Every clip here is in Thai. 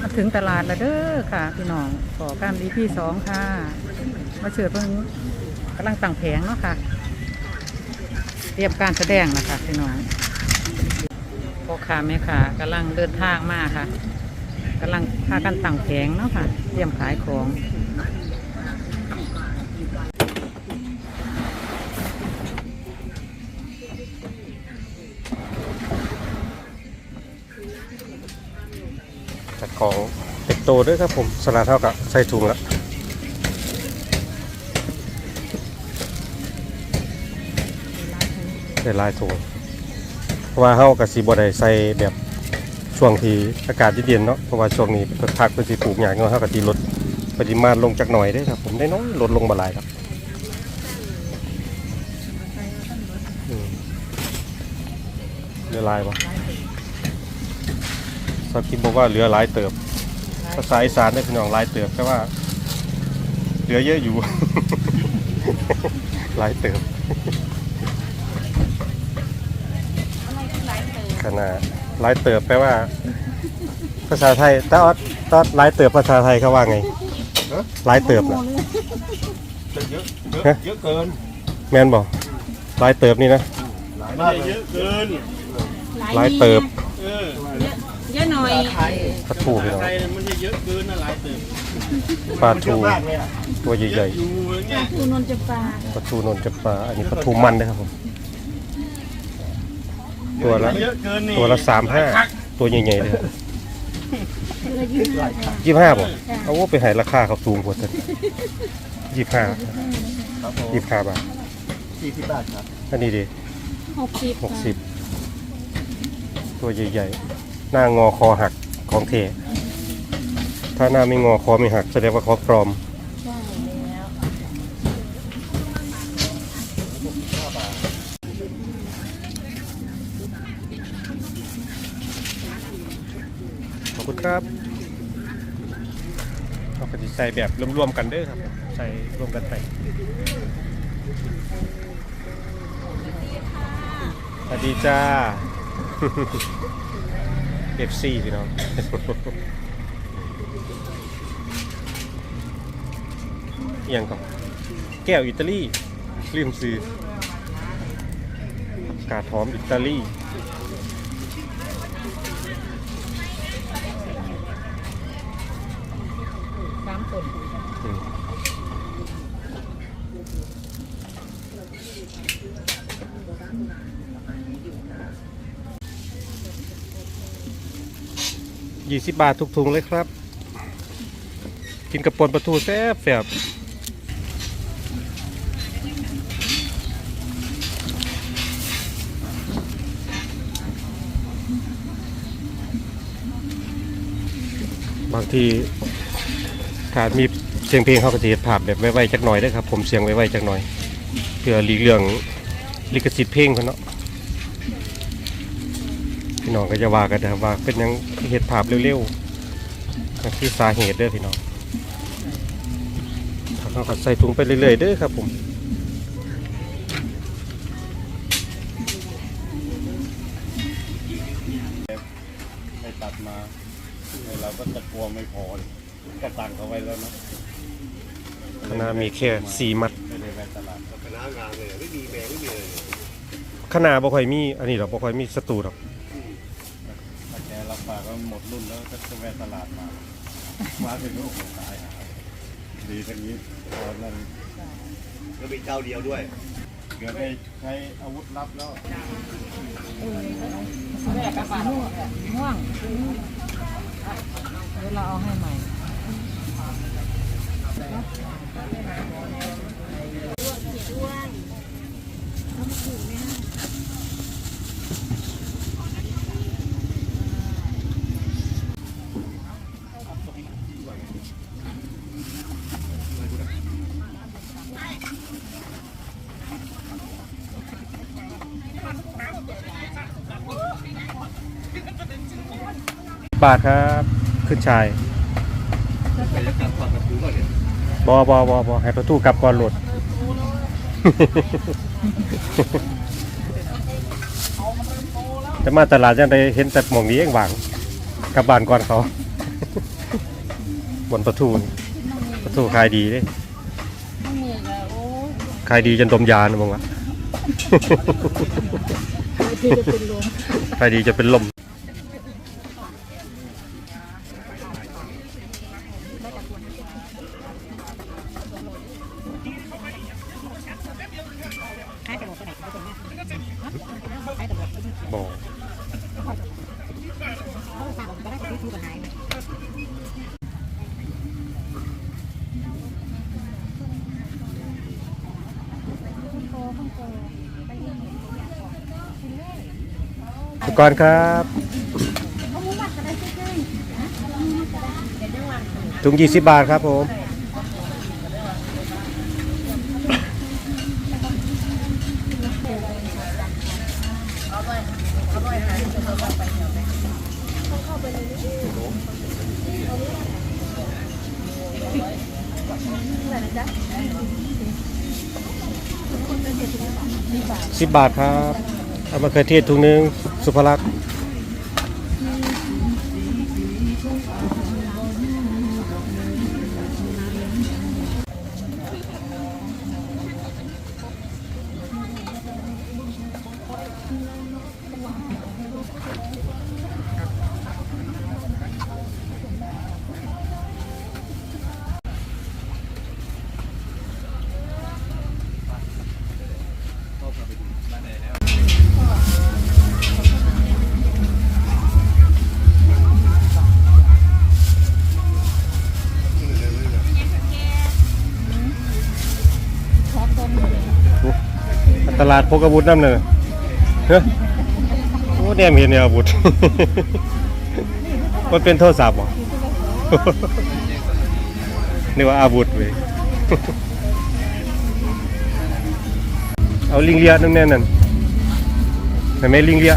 มาถึงตลาดแล้วเด้อค่ะ พี่น้องขอการดีพี่สองค่ะ มาเชิญเพิ่งกำลังตั้งแผงเนาะค่ะ เตรียมการแสดงนะคะพี่น้องพ่อค้าแม่ค้ากำลังเดินทางมาค่ะกำลังพากันตั้งแผงเนาะค่ะ เตรียมขายของ ของเต็กโตด้วยครับผมสลัดเท่ากับใส่ถุงแล้วใส่ลายถุงเพราะว่าเฮากับสีบได้ใส่แบบช่วงที่อากาศเย็นๆเนาะเพราะว่าช่วงนี้เป็นพักเพิ่นสิปลูกหญ้าเนาะเฮากับสิลดปริมาณลงจักหน่อยเด้ครับ ผมได้น้อยลดลงบ่หลายครับเหลือลายบ่ สักทีบอกว่าเหลือหลายเติบ ภาษาอีสานได้พี่น้องหลายเติบแต่ว่า เหลือเยอะอยู่ หลายเติบขนาดหลายเติบแปลว่า ภาษาไทยแต่ออดตอดหลายเติบภาษาไทยเขาว่าไงหลายเติบนะเยอะเยอะเยอะเกิน แม่นบอกหลายเติบนี่นะหลายมากเยอะเกินหลายเติบเออ เยอะหน่อยปลาทูพี่น้องไทยมันจะเยอะเกินนะหลายเติบปลาทูตัวใหญ่อยู่อย่างเงี้ยคุณนนท์จะปลาๆปลาทูนนจะปลาอันนี้ปลาทูมันนะครับผม ตัวละเยอะเกินนี่ตัวละสามห้าตัวใหญ่ๆเลยยี่ห้าบ่เอาว่าไปใหายราคาเขาสูงกว่าเถอะยี่ห้าครับผมยี่ห้าบาทสี่สิบบาทครับอันนี้ดิหกสิบหกสิบตัวใหญ่ๆ หน้างอคอหักของเทถ้าหน้าไม่งอคอไม่หักแสดงว่าคอปลอมขอบคุณครับเราก็จะใส่แบบรวมๆกันเด้อครับ ใส่รวมกันไปสวัสดีจ้า FC พี่น้องเอียงก่อนแก้วอิตาลีลืมซื้อกาศหอมอิตาลีสามคนอืม ยี่สิบบาททุกถุงเลยครับ กินกระปนปลาทูแซ่บแซ่บางทีถ้ามีเสียงเพลงเขาก็จะเห็นภาพแบบไวๆจักหน่อยด้ครับ ผมเสียงไวๆจักหน่อยเพื่อหลีกเลี่ยงลิขสิทธิ์เพลงเขาเนาะ พี่น้องก็จะว่ากันนะครับว่าเป็นหยังเห็ดภาพเร็วๆนั่นคือสาเหตุเด้อพี่น้องเขาก็ใส่ถุงไปเรื่อยๆเด้อครับผมไม่ตัดมาเราก็จะกลัวไม่พอเลยก็ตังเขาไว้แล้วนะคณะมีแค่สี่มัดไม่ได้ไปตลาดคณะงานเลยไม่มีแมงไม่มีอะไรเลยคณะบ่ค่อยมี อันนี้หรอกบ่ค่อยมีศัตรูหรอกถ้าแกรับ ปากก็หมดรุ่นแล้วก็จะแวะตลาดมามาถึงก็โอ้โหตายหาดีทั้งนี้ตอนนั้นแล้วมีเจ้าเดียวด้วยเกือบได้ใช้อาวุธลับแล้วแม่กระป๋าม่วงเดี๋ยวเราเอาให้ใหม่ บาทครับ ขึ้นชายบอบอบอบอให้ประตูกลับก่อนโหลดจะมาตลาดยังได้เห็นแต่หมองนี้เองหวังกลับบ้านก่อนเขา บนประตูประตูขายดีเด้ต้องมือก็โอ้ยขายดีจนดมยานะมึงวะคือจะเป็นลมขายดีจะเป็นลม บอกทุกคนครับ ถุงยี่สิบบาทครับผมสิบบาทครับ เอามาเคยเทศถุงนึง สุภลักษณ์ ลาดพกอาวุธน้ำเลยเฮ้ยโอ้เนี่ยเห็นเนี่ยอาวุธ มันเป็นโทรศัพท์เหรอนึกว่าอาวุธเว้ยเอาลิงเลียนั่นแน่นั่นเห็นไหมลิงเลีย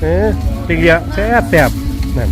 เอ๊ะลิงเลียแซ่บแซ่บนั่น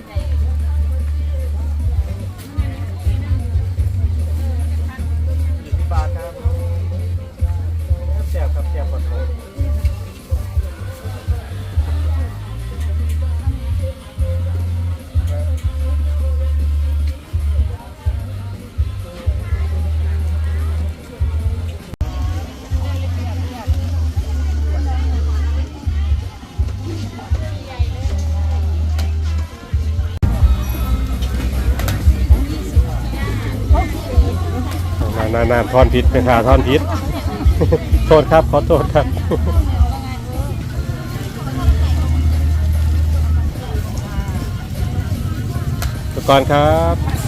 Happy night. น้ำทอนพิษเป็นขาทอนพิษ โทษครับ ขอโทษครับตุกรครับ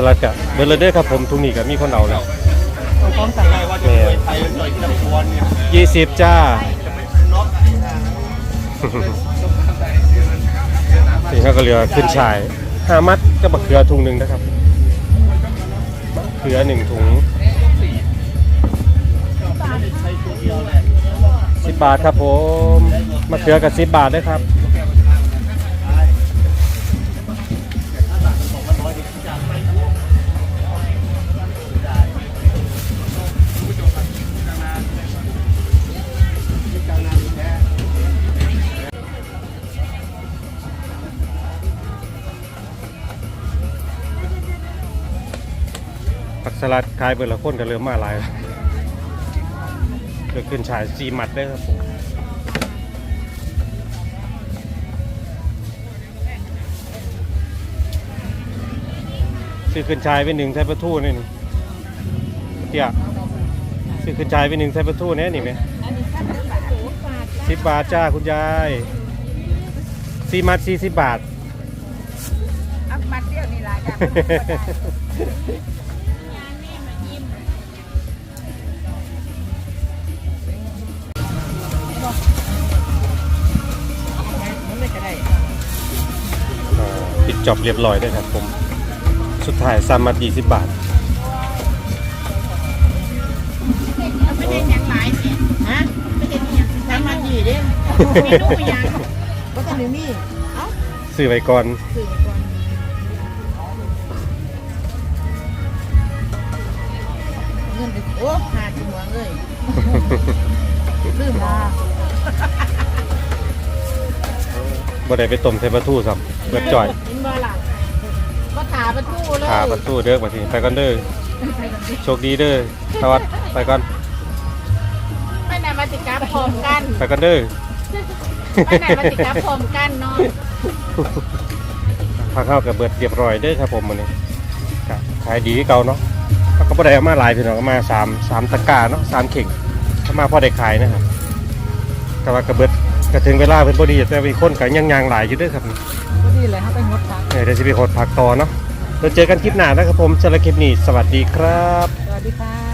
สลัดกับเบอร์เลเดอร์ครับผมทุกนี้กับมีคนเอาแล้วเอาพร้อมกันเลยแม่ไทยหน่อยที่ลำพวนเนี่ยยี่สิบจ้าน็อกนี่เขาก็เรือขึ้นชายห้ามัดก็บักเขือถุงหนึ่งนะครับบักเขือหนึ่งถุงสิบบาทครับผมมะเขือกับสิบบาทด้วยครับ สลัดขายเบอร์ละคนก็เริ่มมาหลายแล้วเกิดขึ้นฉายสีหมัดได้ครับผมซื้อขึ้นชายไปหนึ่งใช้ประทูนี่นี่เตี้ยซื้อขึ้นชายไปหนึ่งใช้ประทูแน่นี่ไหมสิบบาทจ้าคุณยายสี่มัดสี่สิบบาทอัพมัดเดียวนี่ละจ้ะมันไม่จะได้ปิดจอบเรียบร้อยได้วยครับผม สุดท้ายสามมัดยี่สิบบาทไม่ได้ยังหลายเนี่ยฮะไม่ได้ยังทำมมาดีเด้เมนูยังก็ต้องมีเอ้าซื้อไว้ก่อนสื่อก่อนเงินไปโอ้หาจังหวะเลยลืมมา บ่ได้ไปต้มใส่ปลาทูซ้ำเบิดจ่อยกินบ่ล่ะก็ถาประตูเลยขาปลาทูเด้อบัดนี้ไปก่อนเด้อโชคดีเด้อสวัสดีไปก่อนไม่นานมาติกาพร้อมกันไปก่อนเด้อไม่นานมาติกาพร้อมกันเนาะพักเข้ากับเบิดเรียบร้อยเด้อครับผมมื้อนี้ก็ขายดีคือเก่าเนาะแล้วก็บ่ได้เอามาหลายพี่น้องเอามาสามสามตะกร้าเนาะสามเข่งถ้ามาพอได้ขายนะครับ แต่ว่าก็เบิดก็ถึงเวลาเพิ่นบ่ดีแต่มีคนก็ยังยางหลายอยู่เด้อครับก็ดีเลยเขาไปงดพักเออเดี๋ยวจะไปโหดผักต่อเนาะเราเจอกันคลิปหน้านะครับผมสำหรับคลิปนี้สวัสดีครับ สวัสดีค่ะ